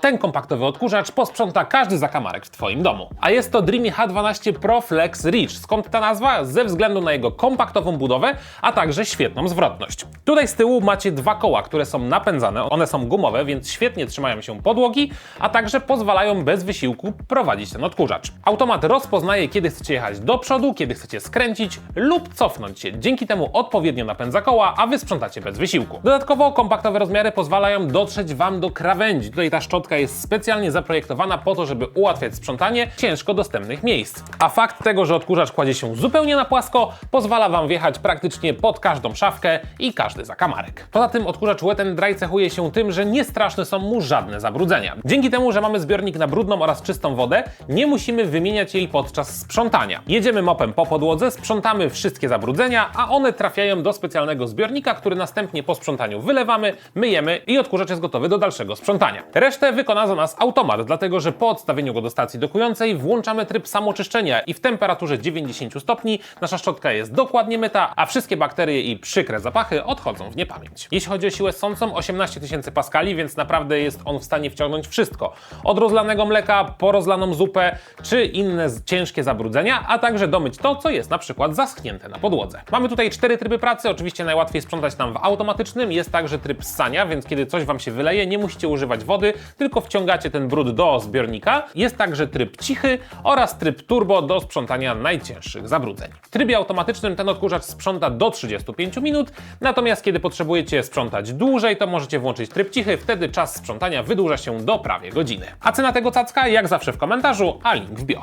Ten kompaktowy odkurzacz posprząta każdy zakamarek w Twoim domu. A jest to Dreamy H12 Pro Flex Reach. Skąd ta nazwa? Ze względu na jego kompaktową budowę, a także świetną zwrotność. Tutaj z tyłu macie dwa koła, które są napędzane. One są gumowe, więc świetnie trzymają się podłogi, a także pozwalają bez wysiłku prowadzić ten odkurzacz. Automat rozpoznaje, kiedy chcecie jechać do przodu, kiedy chcecie skręcić lub cofnąć się. Dzięki temu odpowiednio napędza koła, a wy sprzątacie bez wysiłku. Dodatkowo kompaktowe rozmiary pozwalają dotrzeć Wam do krawędzi. Tutaj ta szczotka jest specjalnie zaprojektowana po to, żeby ułatwiać sprzątanie ciężko dostępnych miejsc. A fakt tego, że odkurzacz kładzie się zupełnie na płasko, pozwala Wam wjechać praktycznie pod każdą szafkę i każdy zakamarek. Poza tym odkurzacz Wet n Dry cechuje się tym, że nie straszne są mu żadne zabrudzenia. Dzięki temu, że mamy zbiornik na brudną oraz czystą wodę, nie musimy wymieniać jej podczas sprzątania. Jedziemy mopem po podłodze, sprzątamy wszystkie zabrudzenia, a one trafiają do specjalnego zbiornika, który następnie po sprzątaniu wylewamy, myjemy i odkurzacz jest gotowy do dalszego sprzątania. Resztę wykona za nas automat, dlatego że po odstawieniu go do stacji dokującej włączamy tryb samoczyszczenia i w temperaturze 90 stopni nasza szczotka jest dokładnie myta, a wszystkie bakterie i przykre zapachy odchodzą w niepamięć. Jeśli chodzi o siłę ssącą, 18 tysięcy paskali, więc naprawdę jest on w stanie wciągnąć wszystko. Od rozlanego mleka po rozlaną zupę, czy inne ciężkie zabrudzenia, a także domyć to, co jest na przykład zaschnięte na podłodze. Mamy tutaj cztery tryby pracy, oczywiście najłatwiej sprzątać nam w automatycznym, jest także tryb ssania, więc kiedy coś Wam się wyleje, nie musicie używać wody, tylko wciągacie ten brud do zbiornika. Jest także tryb cichy oraz tryb turbo do sprzątania najcięższych zabrudzeń. W trybie automatycznym ten odkurzacz sprząta do 35 minut, natomiast kiedy potrzebujecie sprzątać dłużej, to możecie włączyć tryb cichy, wtedy czas sprzątania wydłuża się do prawie godziny. A cena tego cacka jak zawsze w komentarzu, a link w bio.